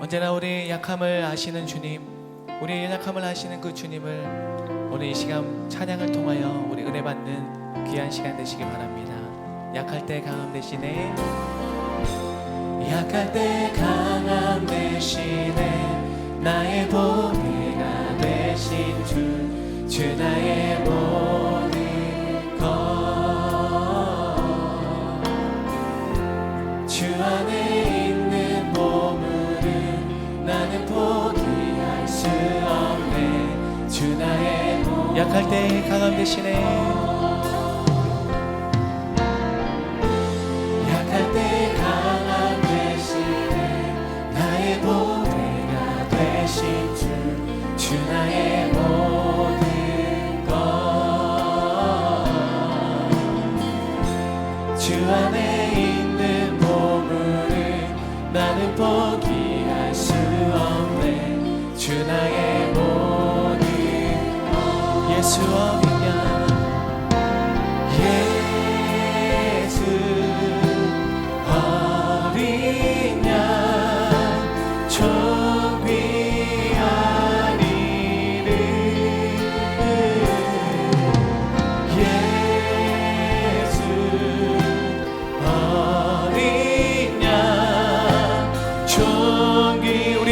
언제나 우리 약함을 아시는 주님, 우리의 연약함을 아시는 그 주님을 오늘 이 시간 찬양을 통하여 우리 은혜 받는 귀한 시간 되시기 바랍니다. 약할 때 강함 대신에 약할 때 강함 대신에 나의 보배가 되신 주, 주 나의 모 나의 보물 약할 때 강함 대신에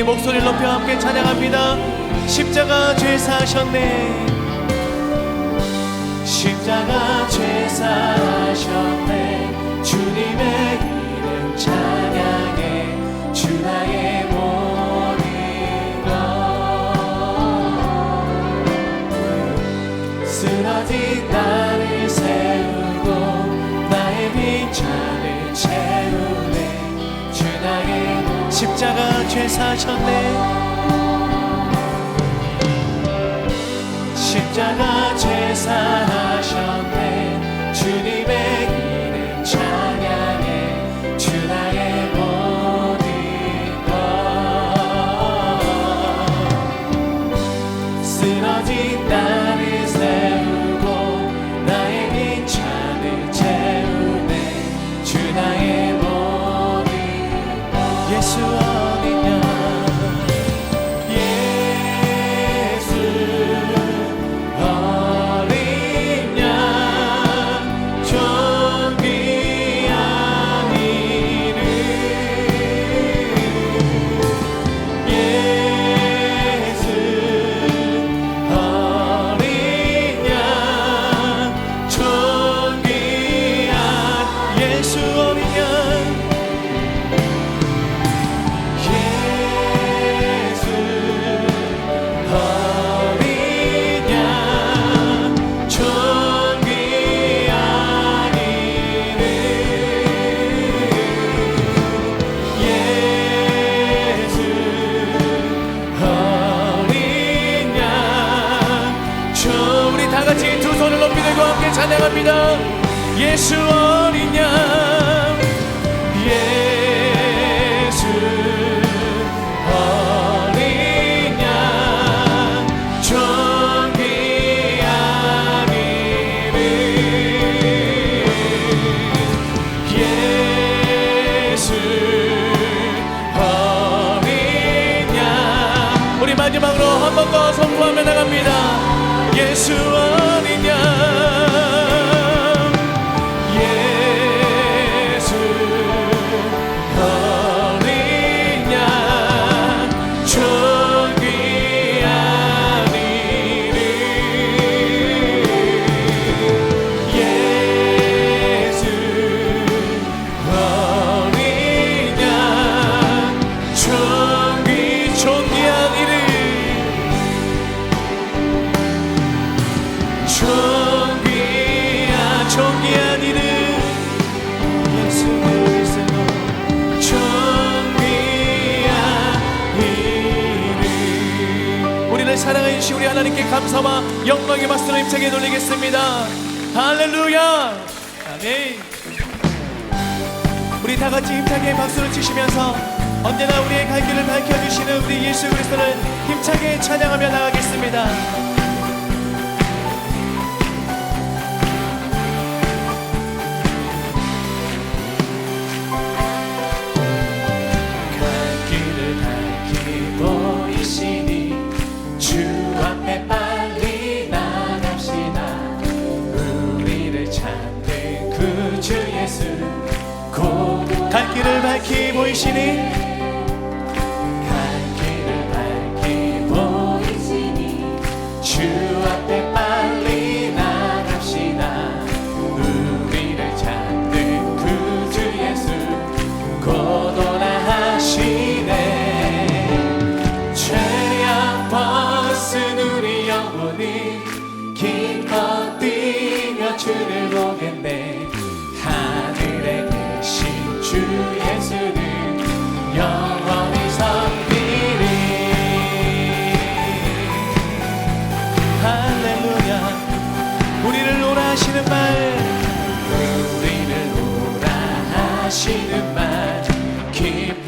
목소리를 높여 함께 찬양합니다. 십자가 죄 사셨네. 십자가 죄사하셨네. 주님의 이름 찬양해. 주 나의 십자가 죄사하셨네. 십자가 제사하셨네 예수 양 우리 마지막으로 한 번 더 선포하며 나갑니다. 예수 어린 양 주신 우리 하나님께 감사와 영광의 박수를 힘차게 돌리겠습니다. 할렐루야! 아멘. 우리 다 같이 힘차게 박수를 치시면서 언제나 우리의 갈 길을 밝혀주시는 우리 예수 그리스도를 힘차게 찬양하며 나가겠습니다. 길을 밝히 보이시니 keep keep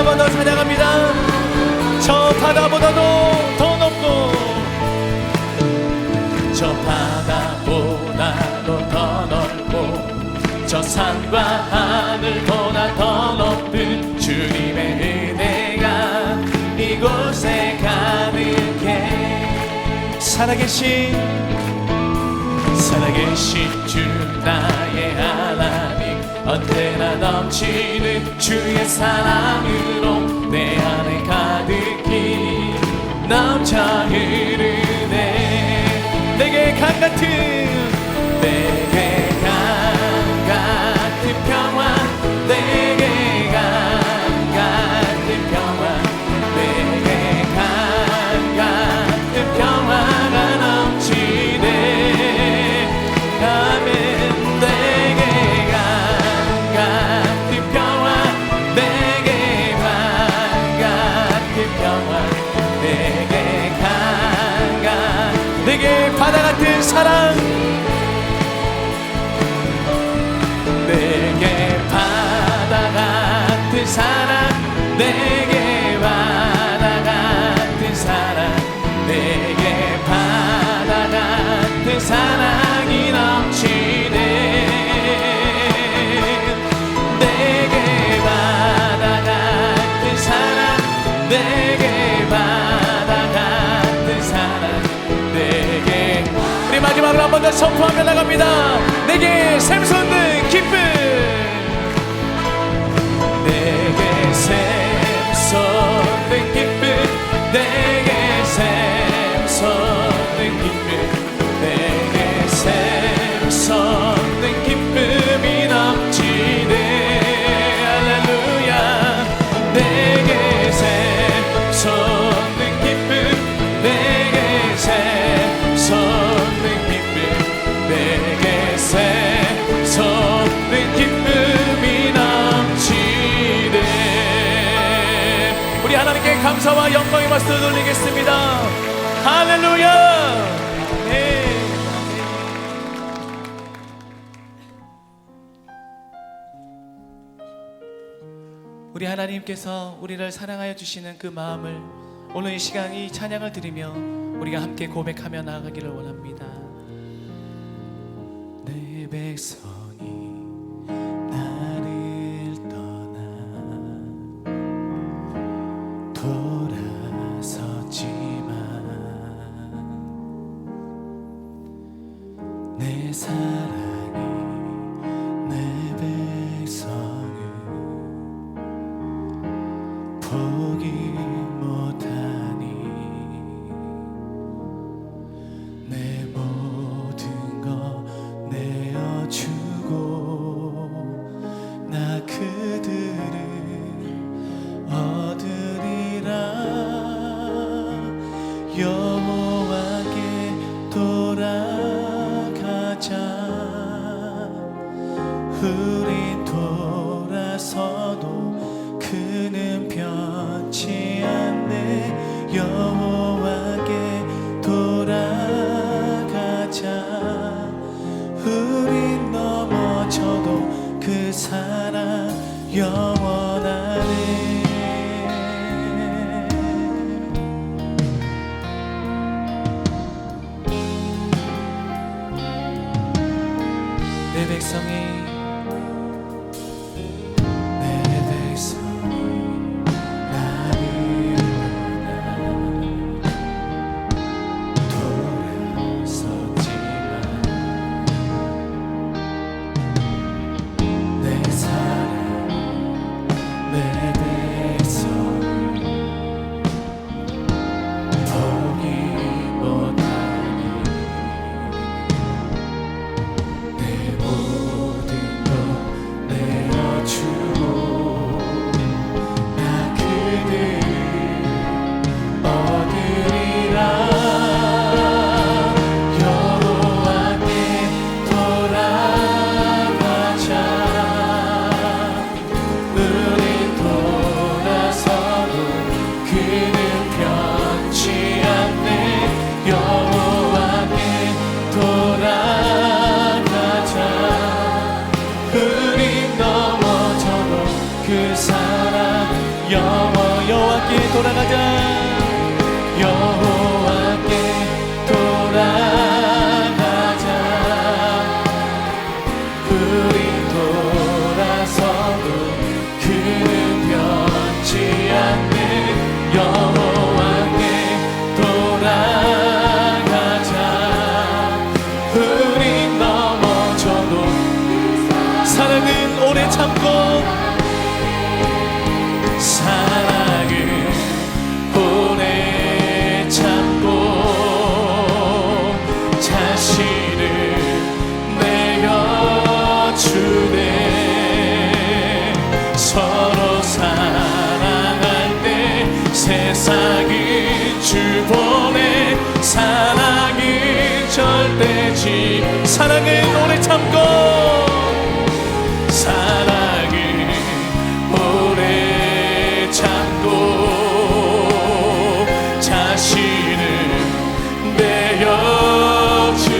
한번 더 찬양합니다. 저 바다보다도 더 높고 저 바다보다도 더 넓고 저 산과 하늘보다 더 높은 주님의 은혜가 이곳에 가득해 살아계신 살아계신 주 나의 아 언제나 넘치는 주의 사랑으로 내 안에 가득히 넘쳐 흐르네. 내게 강같은 가운데 선포하며 나갑니다. 내게 샘솟는 기쁨. 내게 샘. 감사와 영광의 말씀을 돌리겠습니다. 할렐루야! 네. 네. 우리 하나님께서 우리를 사랑하여 주시는 그 마음을 오늘 이 시간 이 찬양을 드리며 우리가 함께 고백하며 나아가기를 원합니다. 내 백성 백성이 Her 사랑의 노래 참고 사랑을 노래 참고 자신을 내어주네.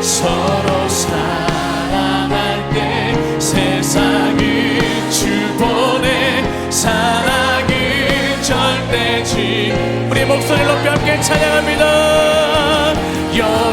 서로 사랑할 때 세상이 주보네. 사랑이 절대지. 우리 목소리로 함께 찬양합니다. your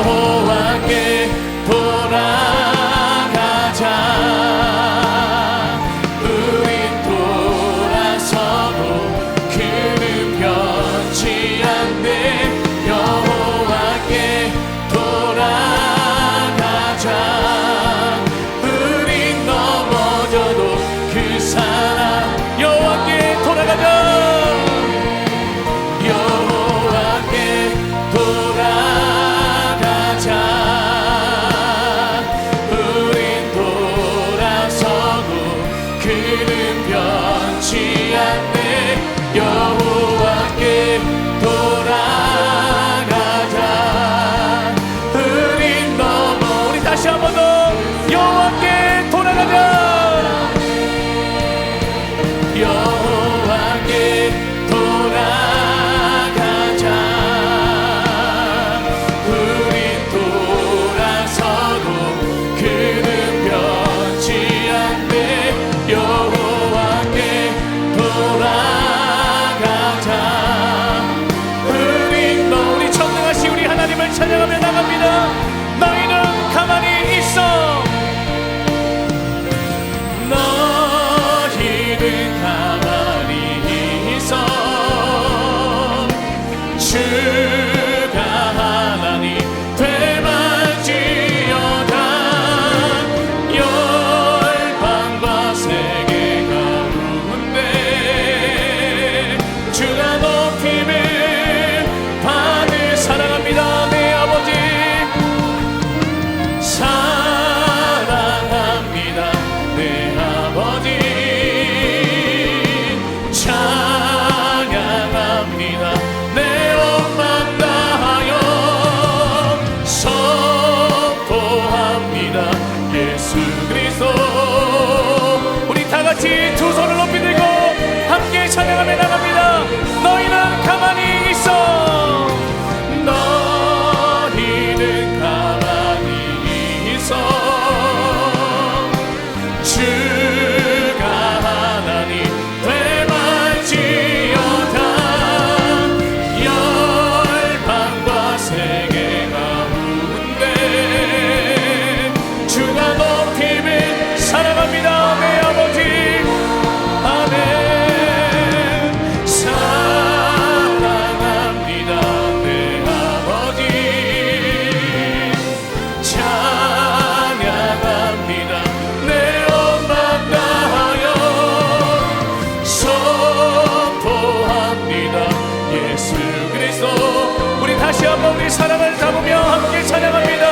사랑을 담으며 함께 찬양합니다.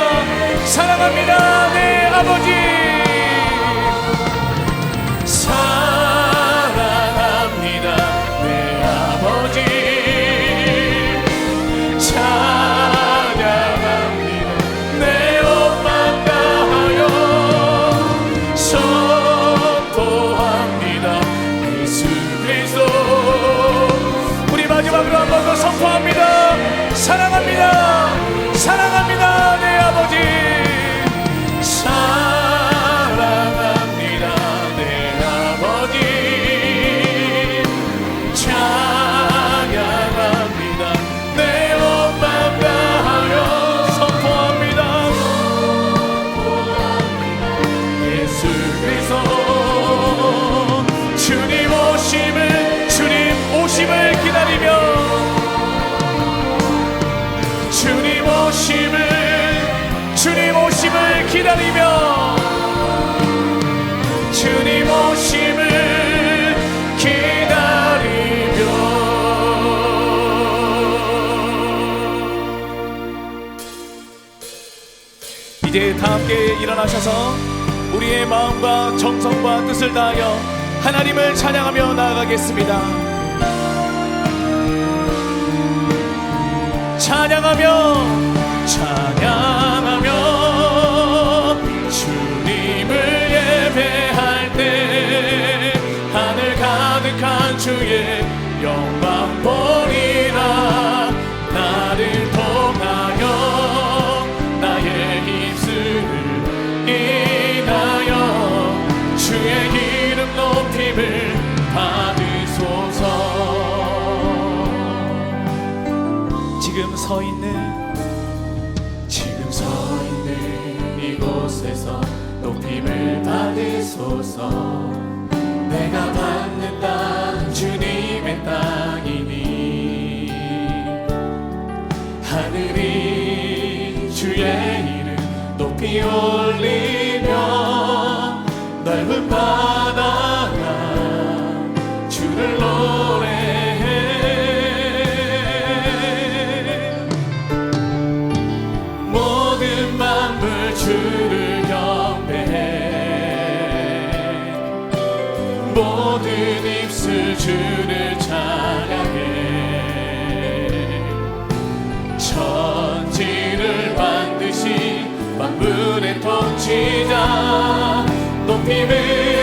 사랑합니다 내 아버지. 사랑합니다 내 아버지. 찬양합니다 내 엄마 나여 선포합니다. 예수 그리스도 우리 마지막으로 한 번 더 선포합니다. 사랑합니다 사랑합니다. 내 아버지 이제 다 함께 일어나셔서 우리의 마음과 정성과 뜻을 다하여 하나님을 찬양하며 나아가겠습니다. 찬양하며 서 있는 지금 서 있는 이곳에서 높임을 받으소서. 내가 받는 땅 주님의 땅이니. 하늘이 주의 이름 높이 올 천지를 만드신 만물의 통치자 높임을